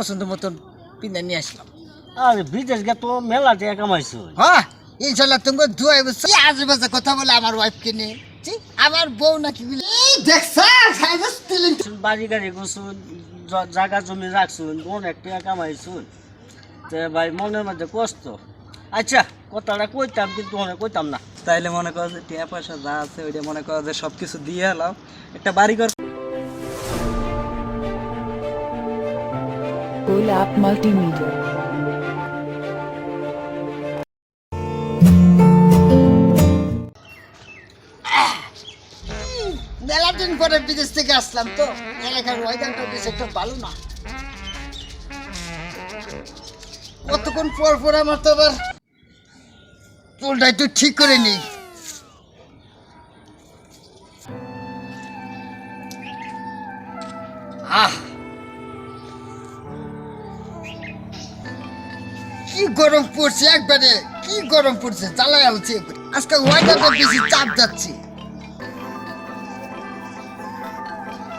পছন্দ মতন পিন্দা নিয়ে আসলাম। আরে বিদেশ গে তো মেলা টাকা কামাইছো। হ্যাঁ ইনশাল্লাহ তুমি দুয়াই আজে বাজে কথা বলে আমার ওয়াইফকে নিয়ে। ছি, আমার বউ নাকি বলে দেখছ বাড়ি গাড়ি গুছুন জায়গা জমি রাখছুন অনেক টাকা কামাইছুন। তে ভাই মনের মধ্যে কষ্ট। আচ্ছা কথাটা কইতাম কিন্তু অনেক কইতাম না। তাইলে মনে করো যে টিয়া পয়সা যা আছে ওইটা মনে করো যে সব কিছু দিয়ে এলাম। একটা বাড়ি ঘর Golap Multimedia. মেলা দিন পরে বিদেশ থেকে আসলাম তো। এলাকার ওয়েদারটা বেশ একটা ভালো না। কতক্ষণ পর পর আমার তো আবার চুলটা একটু ঠিক করে নিই আহ! কি গরম পড়ছে একবারে? কি গরম পড়ছে? জ্বালায় আলছে আজকে ওয়েদারটা বেশি চাপ যাচ্ছে।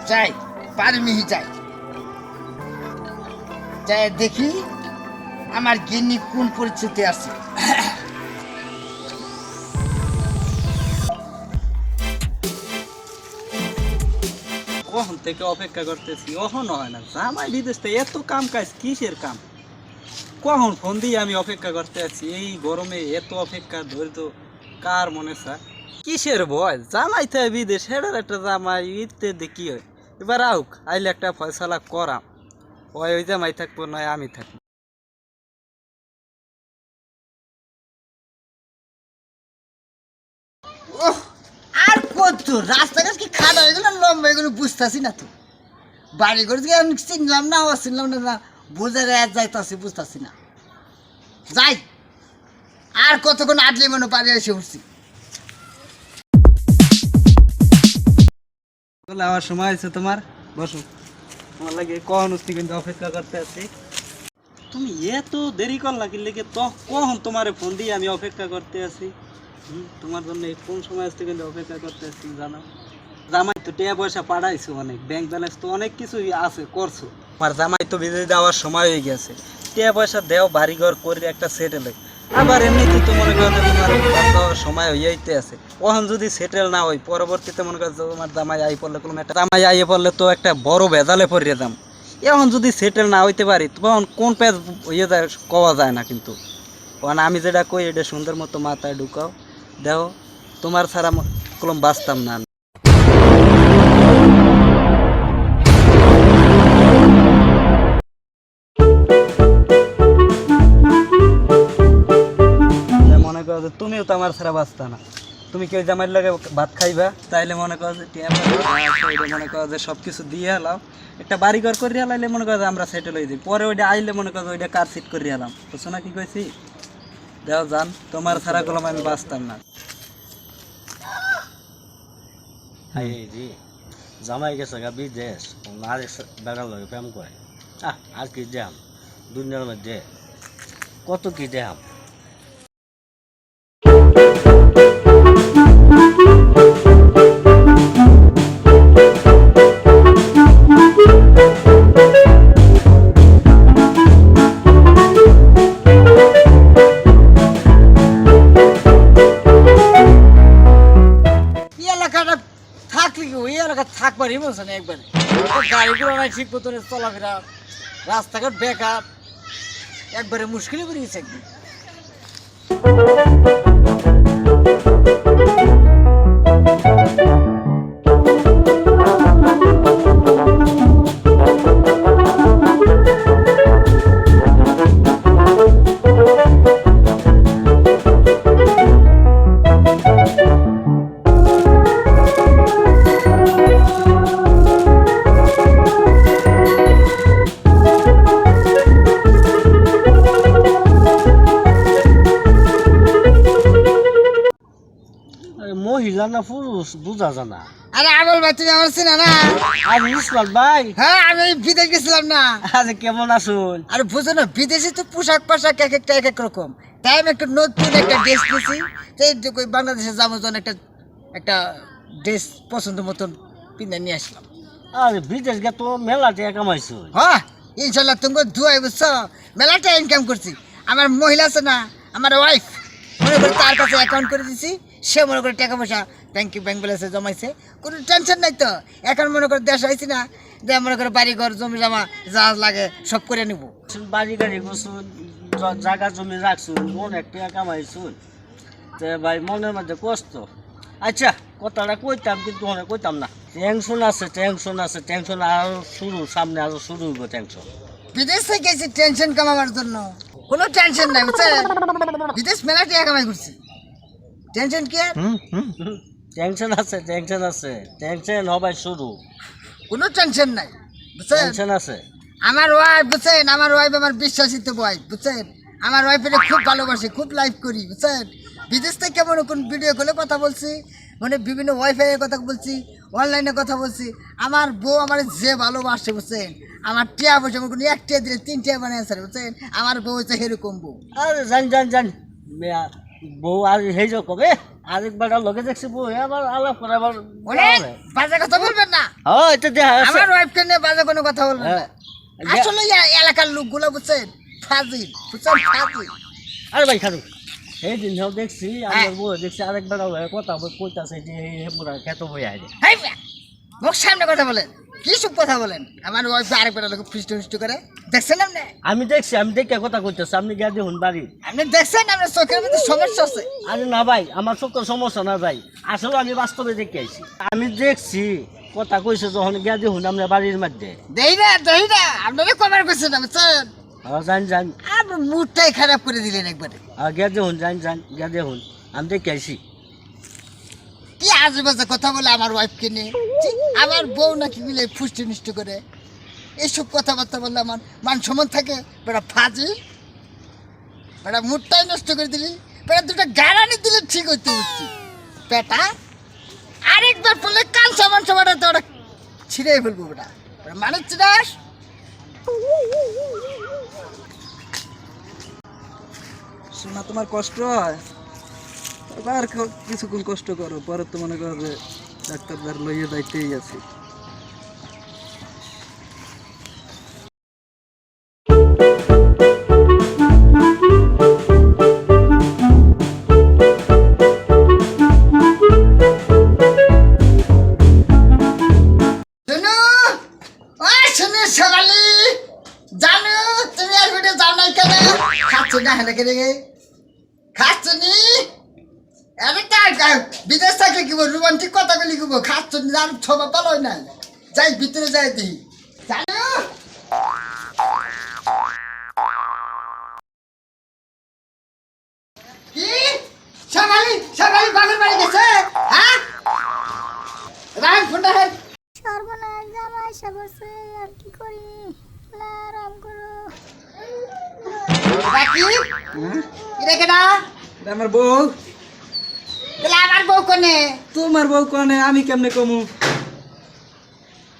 যাই পারমিহি যাই। যাই দেখি আমার গিন্নি কোন পরিস্থিতি আছে। কখন থেকে অপেক্ষা করতেছি? কখনো হয় না। জামাই বিদেশ এত কাম কাজ, কিসের কাম? কখন ফোন দিয়ে আমি অপেক্ষা করতে আছি? এই গরমে এত অপেক্ষা ধৈর্য কার মনে স্যার কিসের ভয়? জামাই থেকে বিদেশ একটা জামাই কি হয়? এবার আউক, আইলে একটা ফয়সালা করাম। ওই ওই জামাই থাকব, নয় আমি থাকব। আর কত রাস্তাঘাট কি খারাপ হয়ে গেল? লম্বা এগুলো বুঝতেছি না তো। বাড়ি করে চিনলাম না ও চিনলাম না। বোঝা যাইতাছি, বুঝতেছি না। যাই। আর কতক্ষণ আটলে মনে বাড়ি এসে উঠছি। আমার সময় আছে তোমার? বসো। আমার লাগে কখন উঠছি কিন্তু অপেক্ষা করতে আছি। তুমি এত দেরি করলা কি লেগে? তো কখন তোমারে ফোন দিয়ে আমি অপেক্ষা করতে আছি? তোমার জন্য কোন সময় আসতে কিন্তু অপেক্ষা করতে আছি, জানো? জামাই তো টাকা পয়সা পাঠাইছো অনেক ব্যাংক ব্যালেন্স তো অনেক কিছুই আছে, করছ। আমার জামাই তো বিদেশ দেওয়ার সময় হয়ে গেছে। টাকা পয়সা দেও বাড়ি ঘর করে, একটা সেটেল আবার এমনিতে তো মনে করো তোমার সময় হইয়াইতে আছে। ওখান যদি সেটেল না হয়, পরবর্তীতে মনে করো তোমার জামাই আই পড়লে কোনো একটা জামাই আইয়ে পড়লে তো একটা বড় ভেজালে পড়িয়ে দাম এখন যদি সেটেল না হইতে পারি, তখন কোন পেজ হইয়ে যায় কওয়া যায় না কিন্তু। কারণ আমি যেটা কই, এটা সুন্দর মতো মাথায় ঢুকাও। দেখো, তোমার ছাড়া কলম বাঁচতাম না তুমিও তো আমার ছাড়া বাঁচতা না। তুমি কেউ জামাইয়ের লাগে ভাত খাইবা, তাইলে মনে করো যে টিয়া মনে করো যে সব কিছু দিয়ে এলাম একটা বাড়ি ঘর করে আলাইলে মনে করো যে আমরা সেটেল হয়ে যাই। পরে ওইটা আইলে মনে করো ওইটা কার সিট করে এলাম বুঝছ না কি কইছি? দেও জান, তোমার ছাড়া কলম আমি বাঁচতাম না। জামাই গেছে গা বিদেশ। আর বেড়ার লগে প্রেম করে। আহ, আর কি দেহাম দুনিয়ার মধ্যে। কত কি দেহাম থাকবারই বলছে না একবারে। গাড়িগুলো নাই, ঠিক মতন রাস্তাঘাট বেকার। একবারে মুশকিলই পড়ে গেছে একদিন। মহিলা না পুরুষ বুঝা জানা। আরে আগল ভাই তুমি আমার চিনা না? আর ইসমাল ভাই? হ্যাঁ আমি বিদেশ গেছিলাম না। আরে কেমন আরে বুঝো না বিদেশে তো পোশাক পাশাক এক একটা এক এক রকম। তাই আমি একটা নতুন একটা ড্রেস নিয়েছি কই বাংলাদেশে যাব একটা একটা ড্রেস পছন্দ মতন পিন্দা নিয়ে আসলাম। আরে বিদেশ গে তো মেলা টাকা কামাইছো। হ্যাঁ ইনশাল্লাহ তোমাকে দুয়াই বুঝছ? মেলাটা ইনকাম করছি। আমার মহিলা আছে না আমার ওয়াইফ মনে করে তার কাছে অ্যাকাউন্ট করে দিছি। সে মনে করে টাকা পয়সা ব্যাংক ব্যাংক ব্যালেন্সে জমাইছে। কোনো টেনশন নাই তো। এখন মনে করে দেশ আইছি না যে মনে করে বাড়ি ঘর জমি জমা যা লাগে সব করে নিব। বাড়ি গাড়ি করছুন জ- জাগা জমি রাখছুন অনেক টাকা কামাইছুন তে ভাই মনের মধ্যে কষ্ট। আচ্ছা কথাটা কইতাম কিন্তু অনেক কইতাম না। টেনশন আছে টেনশন আছে টেনশন আরও শুরু সামনে আরও শুরু হইব টেনশন বিদেশ থেকে গেছি টেনশন কামাবার জন্য। কোনো টেনশন নাই বুঝছেন? বিদেশ মেলা টাকা কামাই করছি। টেনশন কি আর? টেনশন আছে টেনশন আছে। টেনশন হবে শুরু। কোনো টেনশন নাই বুঝছেন? টেনশন আছে। আমার ওয়াইফ বুঝছেন? আমার ওয়াইফ আমার বিশ্বাসিত ওয়াইফ বুঝছেন? আমার ওয়াইফের খুব ভালোবাসি খুব লাইভ করি বুঝছেন? বিদেশ থেকে মনে কোন ভিডিও কলে কথা বলছি মানে বিভিন্ন ওয়াইফাই কথা বলছি অনলাইনে কথা বলছি। আমার বউ আমার যে ভালোবাসে বুঝছেন? আমার টিয়া বসে আমার কোনো এক টিয়া দিলে তিন টিয়া বানিয়ে আসে বুঝছেন? আমার বউ হচ্ছে সেরকম বউ। আরে জান জান জান। মেয়া, বউ আর হেই কবে? আরেকবার আর লগে দেখছি বউ আবার আলাপ করে আবার বাজে কথা বলবেন না। ও এটা দেখা আমার ওয়াইফকে নিয়ে বাজে কোনো কথা বলবেন হ্যাঁ। আসলে এলাকার লোকগুলো বুঝছেন ফাজিল বুঝছেন ফাজিল। আরে ভাই খারু এই দিন হেও দেখছি আমার হ্যাঁ। বউ দেখছি আরেকবার আর কথা কইতাছে যে এই পুরা খেত বই আইলে হাই মুখ সামনে কথা বলেন। কি সব কথা বলেন? আমার ওয়াইফ আরেকবার লোক ফিস্ট ফিস্ট করে। দেখছেন আপনি আমি দেখছি আমি দেখে কথা কইতেছি আপনি গিয়ে দেখুন বাড়ি। আপনি দেখছেন আপনার চোখের মধ্যে সমস্যা আছে? আরে না ভাই আমার চোখের সমস্যা না ভাই। আসলে আমি বাস্তবে দেখে আইছি। আমি দেখছি কথা কইছে যখন গিয়া দেখুন আমরা বাড়ির মধ্যে। দেই না দেই আপনারা জান জান আপনার মুডটাই খারাপ করে দিলেন একবারে। গিয়া দেখুন জান জান গিয়া দেখুন। আমি দেখে আইছি। আজে বাজে কথা বলে আমার ওয়াইফকে নিয়ে। আমার বউ নাকি মিলে ফুষ্টি নিষ্টি করে। এইসব কথাবার্তা বললে আমার মান সমান থাকে। বেটা ফাজি। বেটা মুডটাই নষ্ট করে দিলি। বেটা দুটো গাড়ানি দিলে ঠিক হইতে হচ্ছে। বেটা, আরেকবার বললে কাল মাংস বেটা তো ওটা ছিঁড়ে ফেলব বেটা। মানে চিনাস শোনা তোমার কষ্ট হয়? এবার কিছুক্ষণ কষ্ট করো, পরে তো মনে করো যে ডাক্তারদার লইয়ে যাইতেই আছে। জানু, তুমি আর কেন? খাচ্ছ না হেলে করে গে? খাচ্ছ নি? আরে তাই বিদেশ থাকলে কি রোমান্টিক কথা বলি কি খাচ্ছ নি আর ছবা পালো না যাই ভিতরে যাই দিই জানু? কি? বাগের বাড়ি গেছে? হ্যাঁ? রাম ফোনটা সর্বনাশ আর কি করি? রাম করো। রাকি হ্যাঁ? কেনা আমার বউ। তাহলে আমার বউ কোনে? তোমার বউ কনে? আমি কেমনে কমু?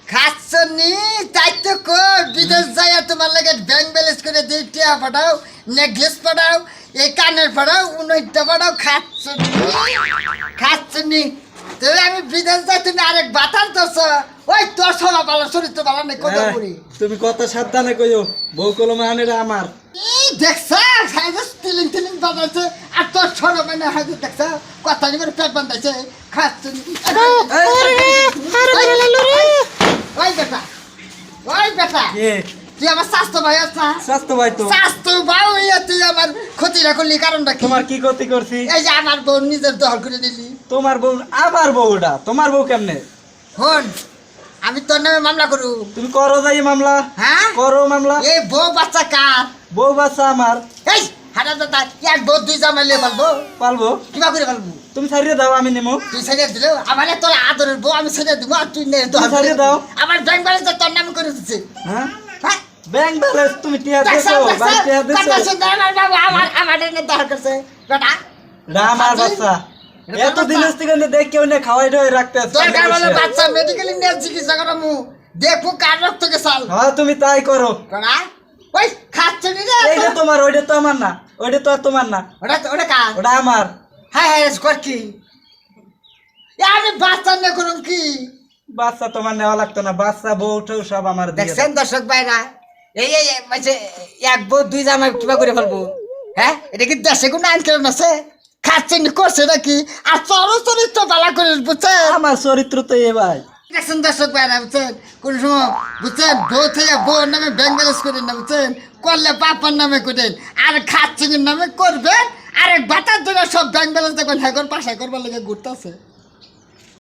খাচ্ছ নি তাই তো কো বিদেশ যাইয়া তোমার লাগে ব্যাংক ব্যালেন্স করে দিই টিয়া পাঠাও নেকলেস পাঠাও এই কানের পাঠাও পাঠাও খাচ্ছ নি খাচ্ছ নি আমি বিদেশ যাই তুমি আরেক বাতার দোষ ওই তোর সবা পালা তো পালা নেই কথা বলি তুমি কত সাবধানে কইও বউ কলমে আনেরা আমার। দেখছ হাইজে স্টিলিং টিলিং বাজাইছে আর তোর ছোট মানে হাইজে দেখছ? কথা নি করে পেট বান্ধাইছে খাচ্ছ নি ওই বেটা ওই বেটা। তুই আমার স্বাস্থ্য ভাই আছ না? স্বাস্থ্য ভাই তো। স্বাস্থ্য ভাই হইয়া তুই আমার ক্ষতিটা করলি কারণটা কি? তোমার কি ক্ষতি করছি? এই যে আমার বউ নিজের দখল করে নিলি। তোমার বউ আমার বউটা তোমার বউ কেমনে? হন আমি তোর নামে মামলা করু। তুমি করো যাই মামলা। হ্যাঁ? করো মামলা। এই বউ বাচ্চা কার? বউ বাচ্চা আমার। এই হাটা দাদা এক বউ দুই জামাইলে পালবো। পালবো? কিবা করে পালবো? তুমি ছাড়িয়ে দাও আমি নেমো। তুই ছেড়ে দিলে? আমার তোর আদরের বউ আমি ছেড়ে দিব আর তুই দাও। আমার ব্যাংক ব্যালেন্স তোর নামে করে দিচ্ছে হ্যাঁ? হ্যাঁ? ব্যাংক ব্যালেন্স তুমি টিয়া দিছো দেখছ? বাই টিয়া কথা শুনতে আমার বাবা আমার আমার এনে দর করছে বেটা না আমার। বাচ্চা। এত দিন থেকে দেখ কেউ না খাওয়াই ডয়ে রাখতে দরকার বলে বাচ্চা মেডিকেল নিয়ে চিকিৎসা করা রক্ত কে সাল হ্যাঁ তুমি তাই করো। ওই নি রে এইটা তোমার ওইটা তো আমার না। ওইটা তো তোমার না। ওটা ওটা কার? ওটা আমার। হ্যাঁ হ্যাঁ কর কি? বাচ্চা করুন কি? বাচ্চা তোমার নেওয়া লাগতো না। বাচ্চা বউ টউ সব আমার দেখছেন দর্শক ভাইরা? এই এই মানে এক বউ দুই জামাই কিবা করে ফেলব। হ্যাঁ? এটা কি দেশে কোনো আইন কারণ আছে? খাচ্ছে নি করছে নাকি? আর চরো চরিত্র পালা করে বুঝছেন? আমার চরিত্র তো এ ভাই। বুঝছেন? কোন থেকে নামে করলে নামে আর নামে আর বাতার জন্য সব ব্যাংক ব্যালেন্স দেখবেন হ্যাঁ পাশা করবার লেগে ঘুরতেছে।